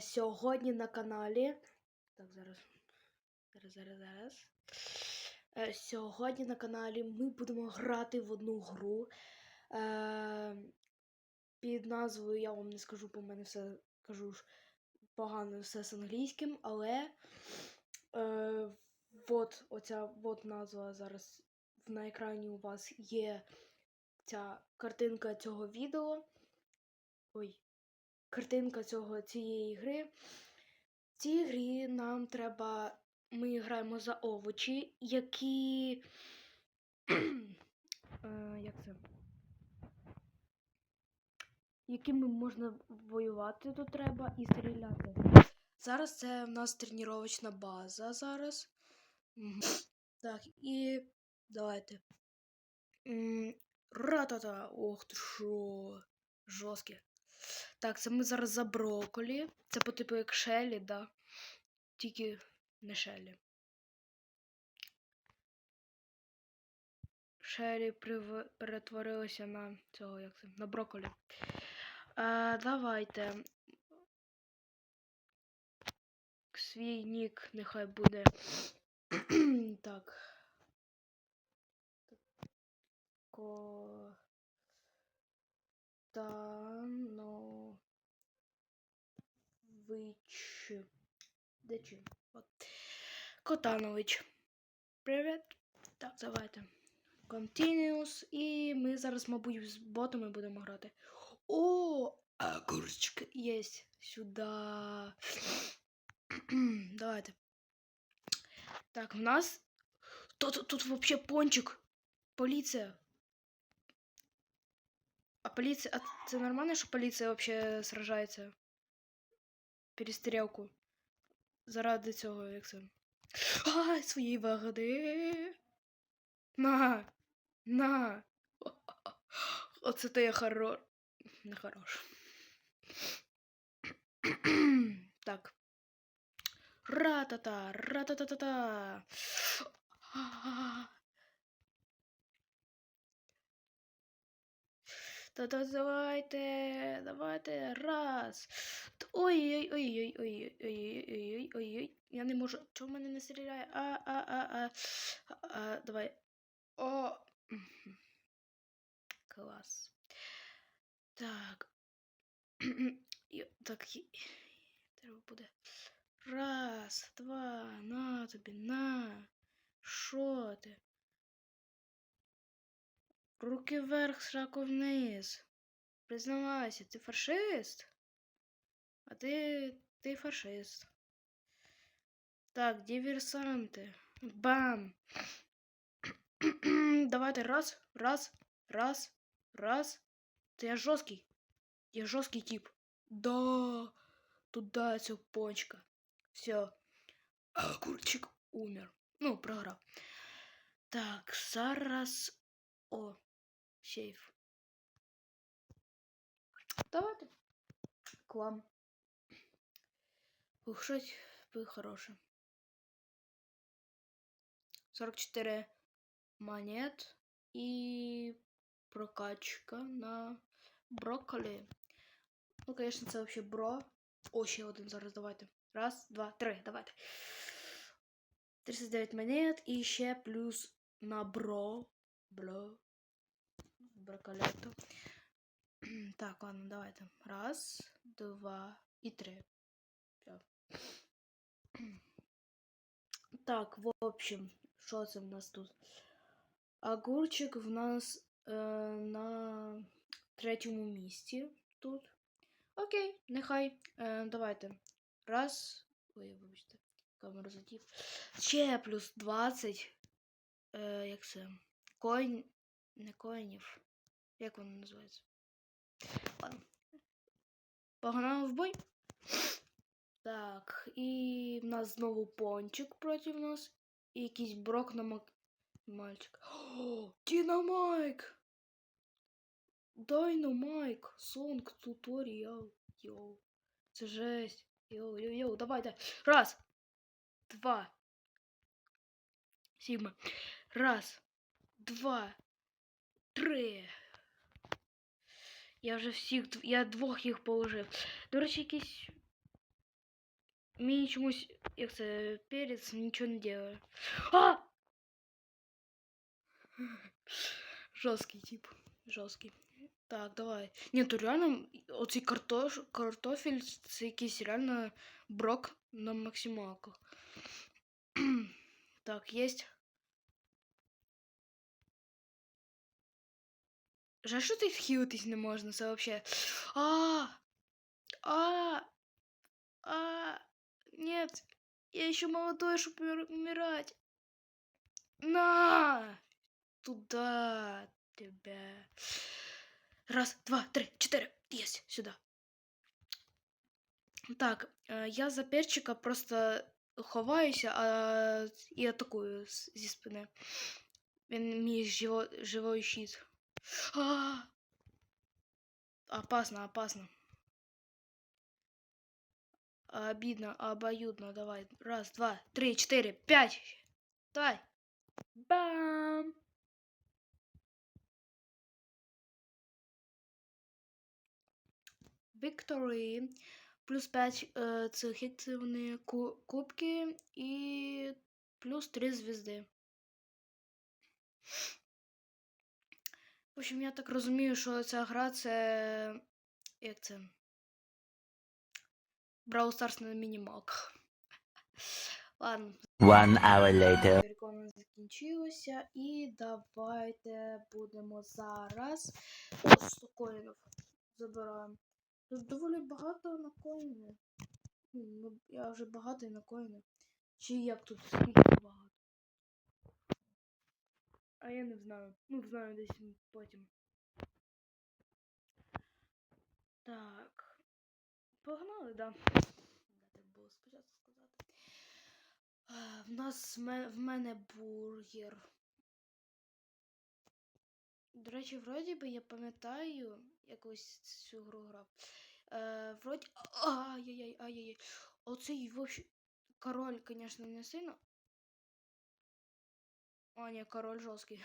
Сьогодні на каналі. Так, зараз. Зараз, зараз, зараз. Е, сьогодні на каналі ми будемо грати в одну гру. Е, під назвою я вам не скажу, бо в мене все кажу ж погано все з англійським, але е, от оця от назва зараз на екрані у вас є ця картинка цього відео. Ой, картинка цього цієї гри. В цій грі нам треба. Ми граємо за овочі, які. е, як це? Якими можна воювати тут треба і стріляти. Зараз це в нас тренувачна база зараз. Так, і давайте. Ратата! Ох ти що. Жорстке. Так, це ми зараз за брокколі. Це по типу як шелі, да. Тільки не шелі. Шелі прив... перетворилося на цього, як це, на брокколі. А, давайте. Свій нік нехай буде. так. Ко... Тано... Вич. Де чи? От. Котанович. Привіт. Так, давайте. Continuous. І ми зараз, мабуть, з ботами будемо грати. О! Огурчик єсть. Сюда. Давайте. Так, в нас. Тут, тут вообще пончик. Поліція. А поліція. А це нормально, що поліція вообще сражається? Перестрілку. Заради цього, як це. Ай, своєї вигоди. На. На. Оце то я хоро... Не хорош. так. Ратата, ратата-та-та. Та-та, давайте, давайте, раз. Ой-ой-ой-ой-ой-ой-ой-ой-ой-ой. Я не можу. Чого в мене не стріляє? А, а, давай. О. Клас. Так. Так. Треба буде. Раз, два, на тобі, на. Що ти? Руки вверх, шаку вниз. Признавайся, ти фашист? А ти. ти фашист. Так, диверсанти. Бам! Давайте раз, раз, раз, раз. Та я жорсткий. Я жорсткий тип. Да. Туда цього пончика. Все. А курчик умер. Ну, програв. Так, зараз. О, сейф. Давайте. К вам. Ух, щось ви хороше. 44 монет і прокачка на брокколі. Ну, конечно, це вообще бро. О, ще один зараз давайте. Раз, два, три, давайте. 39 монет і ще плюс на бро. Бро. Брокколетто. Так, ладно, давайте. Раз, два і три. Все. Так, в общем, що це в нас тут? Огурчик в нас е, на третьому місці тут. Окей, нехай. Е, давайте. Раз. Ой, вибачте, камеру затів. Ще плюс 20. Е, як це? Коін. Не коїнів. Як воно називається? Ладно. Погнали в бой. Так, і в нас знову пончик проти нас. І якийсь брок на мак... мальчик. О, Динамайк! Дайнамайк! Сонг туторіал. Йоу. Це жесть. Йоу, йоу, йоу, давайте. Раз. Два. Сігма. Раз. Два. Три. Я вже всіх. дв- Я двох їх положив. До речі, якийсь Мені чомусь, як це, перець нічого не делає. А! Жорсткий тип. Жорсткий. Так, давай. Ні, то реально оцей картош, картофель це якийсь реально брок на максималках. так, есть. Жаль, що тут хілитись не можна, це вообще. А! А! А! Нет! Я еще молодой, чтобы умирать. На! Туда тебя. Раз, два, три, четыре. Есть, сюда. Так, е, я за перчика просто ховаюся а, і атакую з- зі спини. Він мій живо, живой щит. А! Опасно, опасно. Обидно, обоюдно. Давай. Раз, два, три, четыре, пять. Давай. Бам! Victory. Плюс 5 е, цих ку- кубки і плюс 3 звізди. В общем, я так розумію, що ця гра це. Як це? Brawl Stars на мінімалках. Ладно, One hour later. Реклама закінчилася. І давайте будемо зараз. О, 100 коїнів забираємо. Тут доволі багато на коїни. Ну, я вже багатий на коїни. Чи як тут багато? А я не знаю. Ну, знаю десь потім. Так. Погнали, да. Так було спочатку сказати. В нас в мене бургер. До речі, вроді би я пам'ятаю якусь цю гру грав. Е, вроді. Ай-яй-яй, ай-яй-яй. Оцей вообще. Король, конечно, не сильно. А, ні, король жорсткий.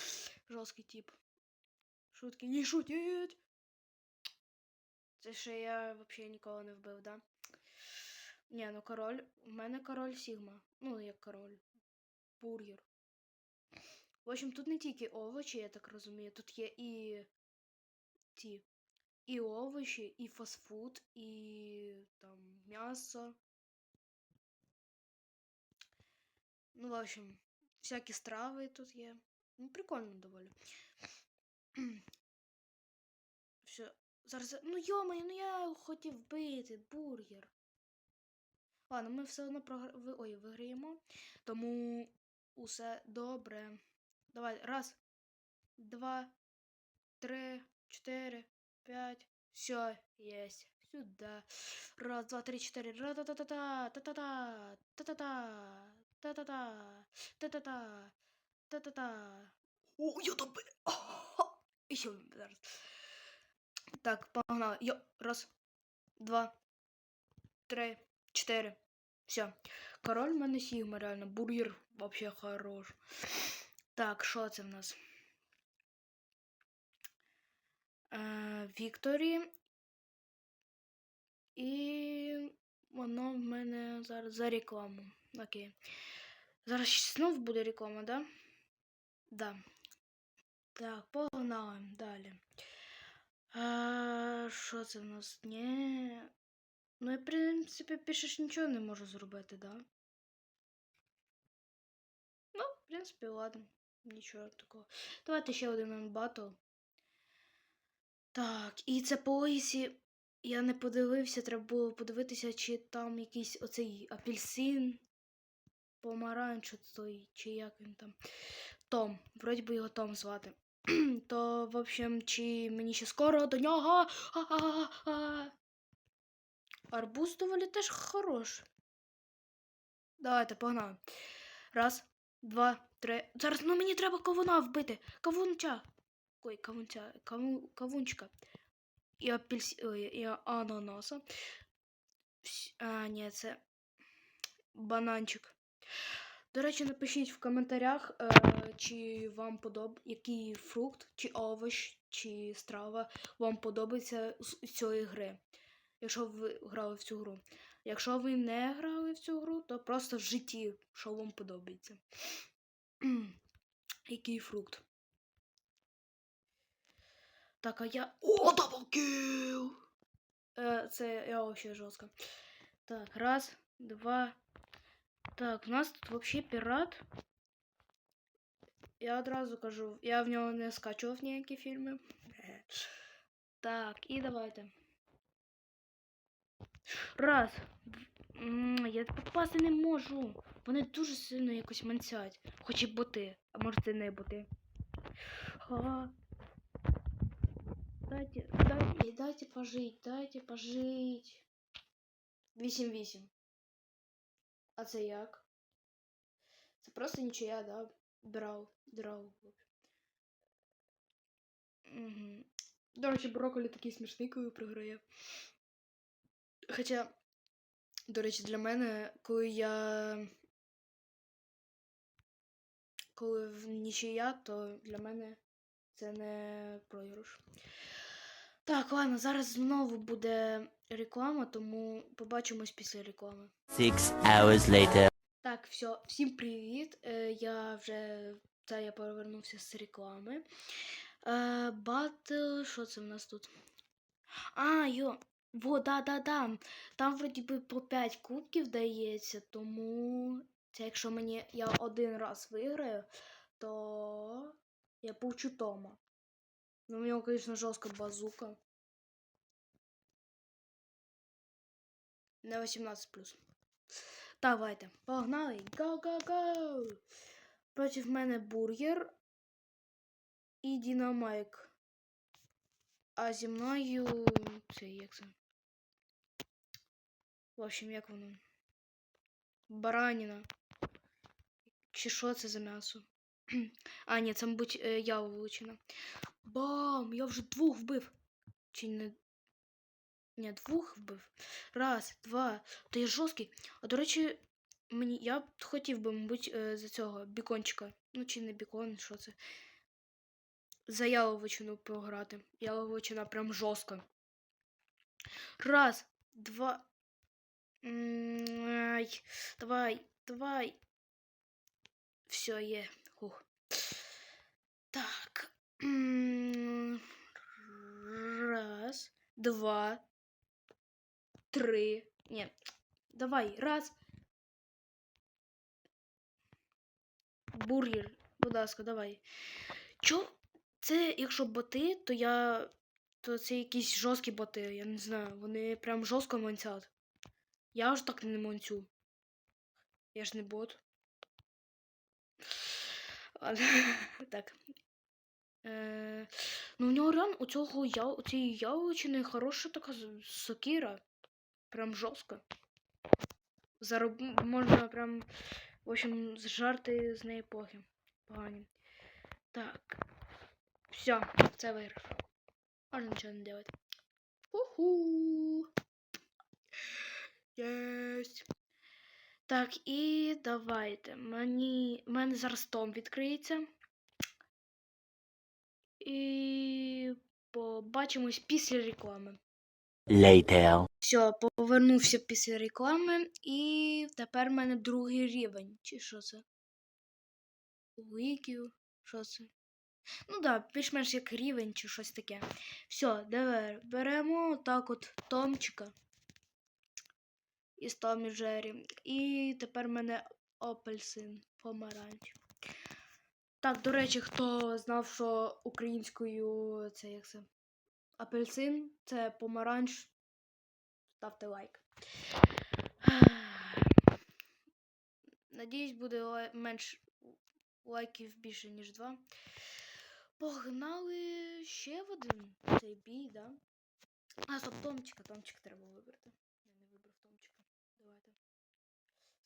жорсткий тип. Шутки не шутіть. Це ще я взагалі ніколи не вбив, да? Ні, ну король. У мене король Сігма. Ну, як король. Бургер. В общем, тут не тільки овочі, я так розумію. Тут є і ті. І овочі, і фастфуд, і там м'ясо. Ну, в общем, всякі страви тут є. Ну, прикольно доволі. Все. Зараз. Ну йомаю, ну я хотів вбити бургер. Ладно, ми все одно програ... Ой, виграємо. Тому усе добре. Давай, раз, два, три, чотири, п'ять. Все, єсть. Сюда. Раз, два, три, чотири. Ра-та-та-та-та, та-та-та, та-та-та, та-та-та, та-та-та, та-та-та. О, я тебе. І ще зараз. Так, погнали. Йо, раз, два, три, чотири. Все. Король в мене Сігма, реально. Бургер вообще хорош. Так, що це в нас? Е, Вікторі. І воно в мене зараз за рекламу. Окей. Зараз знов буде реклама, да? Да. Так, погнали далі. А, що це в нас? Ні. Ну, я, в принципі, більше ж нічого не можу зробити, да? Ну, в принципі, ладно. Нічого такого. Давайте ще один батл. Так, і це по Оїсі. Я не подивився, треба було подивитися, чи там якийсь оцей апельсин, помаранч, той, чи як він там. Том. Вроді би його Том звати. То, в общем, чи мені ще скоро до нього. А-а-а-а. Арбуз доволі теж хорош. Давайте, погнали. Раз, два, три. Зараз ну мені треба кавуна вбити. Кавунча. Ой, кавунця. Каву, кавунчика. І апельс... Ой, і ананаса. А, ні, це бананчик. До речі, напишіть в коментарях, е, чи вам подоб... який фрукт, чи овоч, чи страва вам подобається з цієї гри. якщо ви грали в цю гру. Якщо ви не грали в цю гру, то просто в житті, що вам подобається. Який фрукт. Так, а я. О, даблкіл! Е, це я вообще жорстко. Так, раз, два. Так, у нас тут вообще пірат. Я одразу кажу, я в нього не скачував ніякі фільми. Так, і давайте. Раз. Я попасти не можу. Вони дуже сильно якось манцять. Хоч і боти. А може це не боти. Ха. Дайте, дайте, дайте пожить, дайте пожить. 8-8. А це як? Це просто нічия, да? Драв. Драв. Угу. До речі, брокколі такий смішний, коли програє. Хоча, до речі, для мене, коли я. Коли в нічия, то для мене це не програш. Так, ладно, зараз знову буде реклама, тому побачимось після реклами. Six hours later. Так, все, всім привіт. Е, я вже та я повернувся з реклами. Е, Батл, що це в нас тут? А, йо. Во, да, да, да. Там вроді би по 5 кубків дається, тому це якщо мені я один раз виграю, то я получу Тома. Ну, у нього, звісно, жорстка базука. Не 18 плюс. Давайте, погнали. Го-го-го! Проти мене бургер і Дінамайк. А зі мною. Це як це? В общем, як воно? Бараніна. Чи що це за м'ясо? А, ні, це, мабуть, е, яловичина. Бам! Я вже двох вбив. Чи не. Ні, двох вбив. Раз, два. Та я жорсткий. А до речі, мені я б хотів би, мабуть, е, за цього бікончика. Ну, чи не бікон, що це? За яловичину пограти. Яловичина прям жорстка. Раз, два. Ай, давай, давай. Все, є. Хух. Так. Раз, два, три. Ні. Давай, раз. Бургер, будь ласка, давай. Чо? Це, якщо боти, то я. То це якісь жорсткі боти, я не знаю. Вони прям жорстко манцять. Я ж так не манцю. Я ж не бот. Ладно, так. Е, ну, у нього реально у цього я, у цієї яловичини хороша така сокира. Прям жорстко. Зароб... Можна прям, в общем, зжарти з неї похи. Погані. Так. Все, це виграв. Можна нічого не делать. Уху. Єсть. Так, і давайте. Мені. У мене зараз том відкриється. І побачимось після реклами. Later. Все, повернувся після реклами, і тепер в мене другий рівень. Чи що це? Віків? Що це? Ну да, більш-менш як рівень чи щось таке. Все, давай беремо так от Томчика. Із Томі Джері. І тепер в мене апельсин помаранч. Так, до речі, хто знав, що українською це як це? Апельсин це помаранч. Ставте лайк. Надіюсь, буде лай- менш лайків більше, ніж два. Погнали ще в один цей бій, да? А, стоп, Томчика, Томчика треба вибрати. Я не вибрав Томчика. Давайте.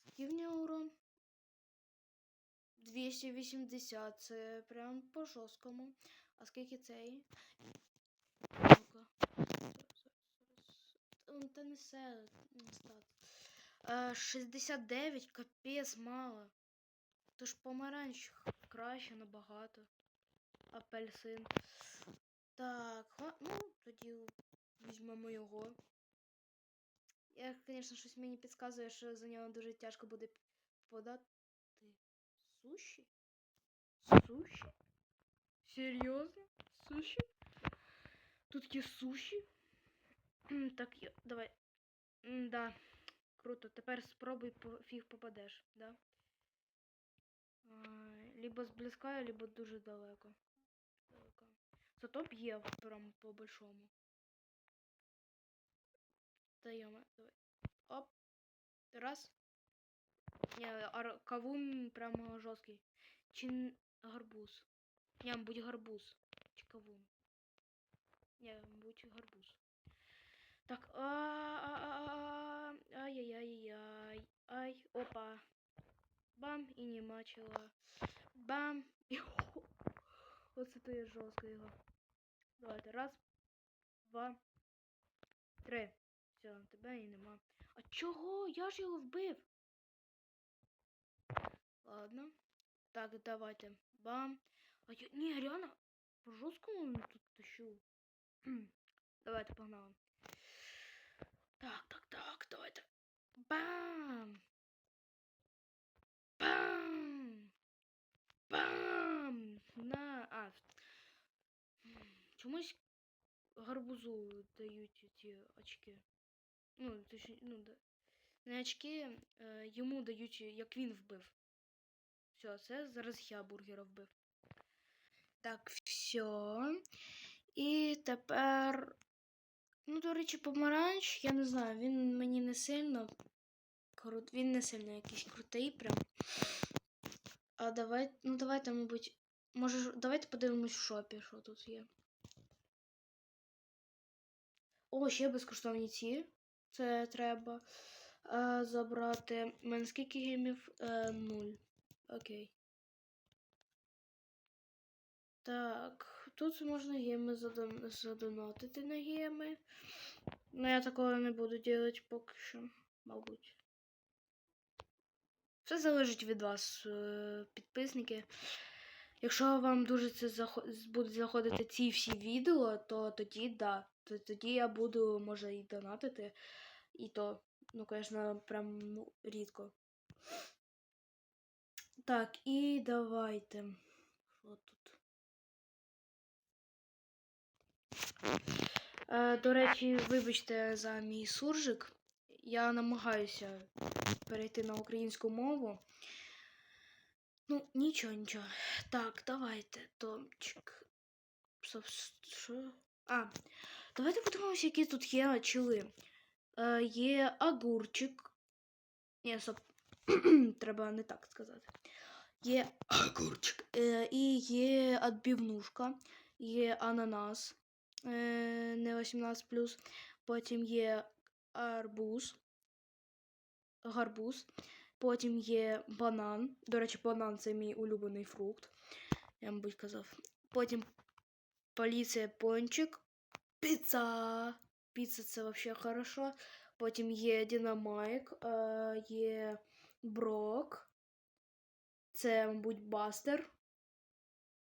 Скільки в нього урон? 280, це прям по жорсткому. А скільки цей? Та- не все стат. Е, 69, капець мало. Тож помаранч краще набагато. Апельсин. Так, ну, тоді візьмемо його. Я, звісно, щось мені підказує, що за нього дуже тяжко буде подати. Суші? Суші? Серйозно? Суші? Тут є суші? Так, я- давай. Да. Круто. Тепер спробуй фіг попадеш, да? Либо зблизька, либо дуже далеко. Далеко. Зато б'є прям по большому. Даємо. Давай. Оп. Раз. Не, кавун прямо жорсткий. Чи н- гарбуз? Не, будь гарбуз. Чи кавун? Не, будь гарбуз. Так, а, а, а, ай-яй-яй-яй, ай, опа. Бам, і нема чого. Бам. Оце то є жорстко його. Давайте, раз, два, три. Все, тебе і нема. А чого? Я ж його вбив. Ладно. Так, давайте. Бам. А я... Ні, реально. По жорсткому тут тащу. давайте, погнали. Так, так, так, давайте. Бам! Бам! Бам! На. А. Чомусь гарбузу дають ці очки. Ну, точні, ну, да. Не очки, е, йому дають, як він вбив. Все, це зараз я бургера вбив. Так, все. І тепер. Ну, до речі, помаранч, я не знаю, він мені не сильно. Крут... Він не сильно якийсь крутий прям. А давай, ну давайте, мабуть. Може, давайте подивимось в шопі, що тут є. О, ще безкоштовні ці. Це треба е, забрати. У мене скільки геймів? Е, нуль. Окей. Так, тут можна задон... задонатити на геми. Но я такого не буду делать поки що, мабуть. Все залежить від вас, е, підписники. Якщо вам дуже це захо- будуть заходити ці всі відео, то тоді да. То тоді я буду, може, і донатити. І то, ну, звісно, прям ну, рідко. Так, і давайте. Що тут? До речі, вибачте за мій суржик. Я намагаюся перейти на українську мову. Ну, нічого, нічого. Так, давайте. Томчик. А, давайте подивимося, які тут є чили. Е, є огурчик. Ні, стоп. Треба не так сказати. Є огурчик. Е, і є відбивнушка, є ананас. Е, не 18 Потім є арбуз. Гарбуз. Потім є банан. До речі, банан це мій улюблений фрукт. Я, мабуть, казав. Потім поліція пончик. Піца. Піца це взагалі хорошо. Потім є динамайк, е, є брок. Це, мабуть, бастер.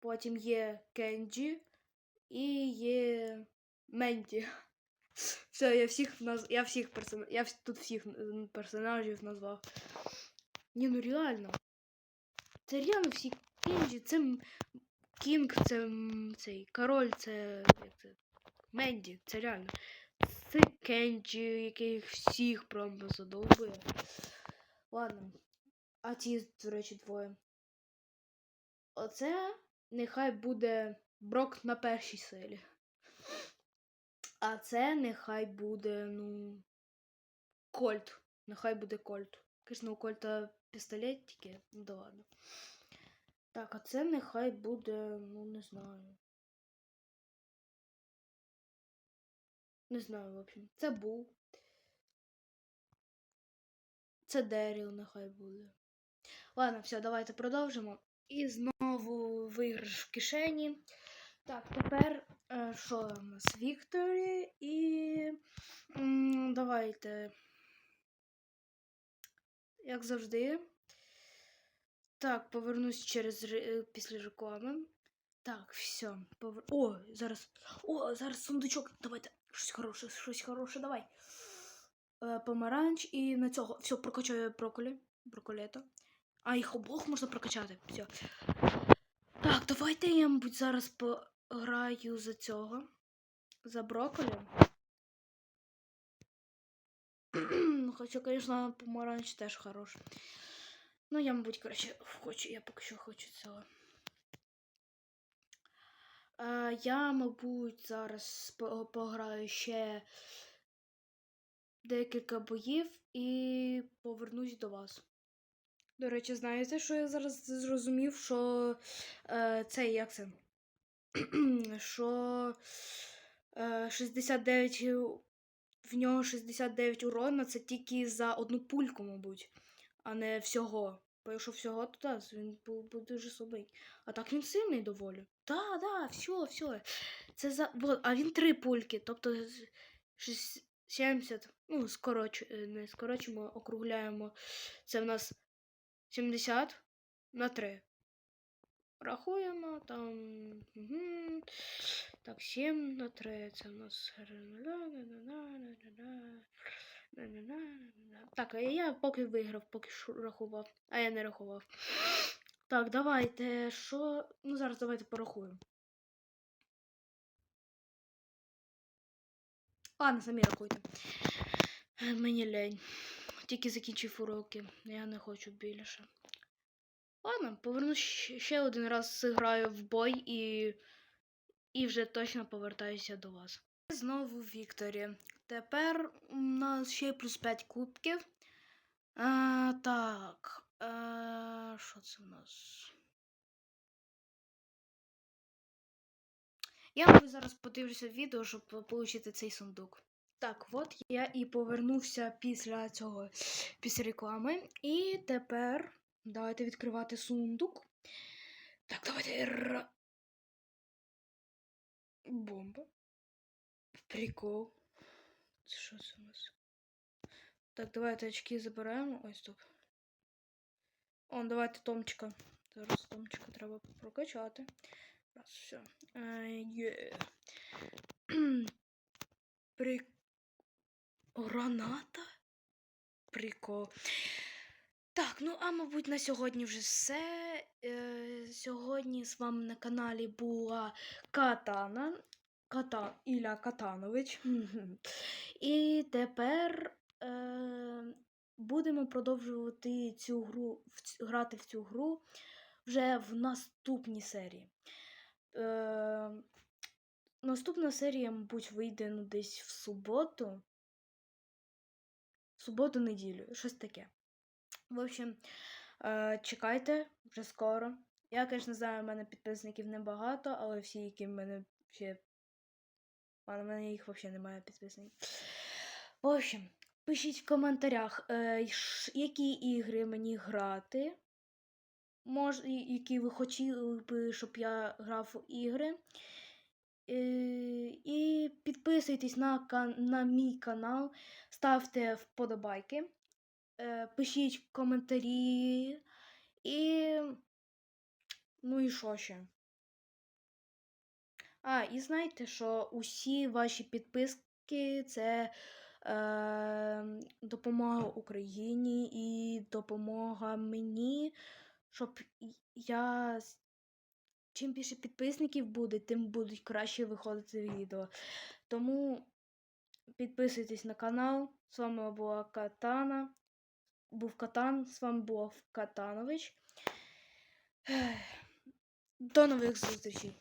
Потім є кенджі і є Менті. Все, я всіх наз... я всіх персона... я тут всіх персонажів назвав. Ні, ну реально. Це реально всі Кенджі, це Кінг, це цей король, це як це? Менді, це реально. Це Кенджі, який всіх прям задовбує. Ладно. А ті, до речі, двоє. Оце нехай буде Брок на першій силі. А це нехай буде, ну. Кольт. Нехай буде Кольт. Звісно, у Кольта пістолетики, ну да ладно. Так, а це нехай буде, ну не знаю. Не знаю, в общем. Це був. Це Деріл нехай буде. Ладно, все, давайте продовжимо. І знову виграш в кишені. Так, тепер е, що у нас? Вікторі і. давайте. Як завжди. Так, повернусь через ре- е, після реклами. Так, все. Повер... О, зараз. О, зараз сундучок. Давайте. Щось хороше, щось хороше, давай. е, помаранч і на цього. Все, прокачаю брокколі. Брокколето. А їх обох можна прокачати. Все. Так, давайте я, мабуть, зараз пограю за цього. За брокколі. Хоча, звісно, помаранч теж хорош. Ну, я, мабуть, коротше, хочу, я поки що хочу цього. Е, я, мабуть, зараз пограю ще декілька боїв і повернусь до вас. До речі, знаєте, що я зараз зрозумів, що е, це як це? Що е, 69 в нього 69 урона це тільки за одну пульку, мабуть, а не всього. Бо якщо всього, то так, він був, був дуже слабий. А так він сильний доволі. Да, да, все, все. Це за. А він три пульки, тобто з- 70. Ну, скороч, е, не скорочимо, округляємо. Це в нас 70 на 3. Рахуємо там. Угу. Так, 7 на 3. Це в нас. Так, а я поки виграв, поки рахував. А я не рахував. Так, давайте. Що. Ну, зараз давайте порахуємо. Ладно, самі рахуйте. Мені лень. Тільки закінчив уроки. Я не хочу більше. Ладно, повернусь ще один раз зіграю в бой і. І вже точно повертаюся до вас. Знову Вікторі. Тепер у нас ще плюс 5 кубків. А, так. А, що це у нас? Я мабуть, зараз подивлюся відео, щоб отримати цей сундук. Так, от я і повернувся після цього, після реклами. І тепер давайте відкривати сундук. Так, давайте. Бомба. Прикол. Що це у нас? Так, давайте очки забираємо. Ой, стоп. Он, давайте Томчика. Зараз Томчика треба прокачати. Раз, все. Е, Є. При... Граната? Прикол. Так, ну а мабуть, на сьогодні вже все. Е, сьогодні з вами на каналі була Катана. Ката Ілля Катанович. І тепер е, будемо продовжувати цю гру, грати в цю гру вже в наступній серії. Е, наступна серія, мабуть, вийде ну, десь в суботу. В суботу-неділю, щось таке. В общем, е, чекайте вже скоро. Я, звісно, знаю, в мене підписників небагато, але всі, які в мене ще. В мене їх взагалі немає підписників. В общем, пишіть в коментарях, е, які ігри мені грати. Мож, які ви хотіли би, щоб я грав у ігри. Е, і підписуйтесь на, на мій канал, ставте вподобайки, пишіть коментарі і. Ну і що ще? А, і знайте, що усі ваші підписки це е, допомога Україні і допомога мені, щоб я. Чим більше підписників буде, тим будуть краще виходити відео. Тому підписуйтесь на канал. З вами була Катана. Був Катан, з вами був Катанович. До нових зустрічей!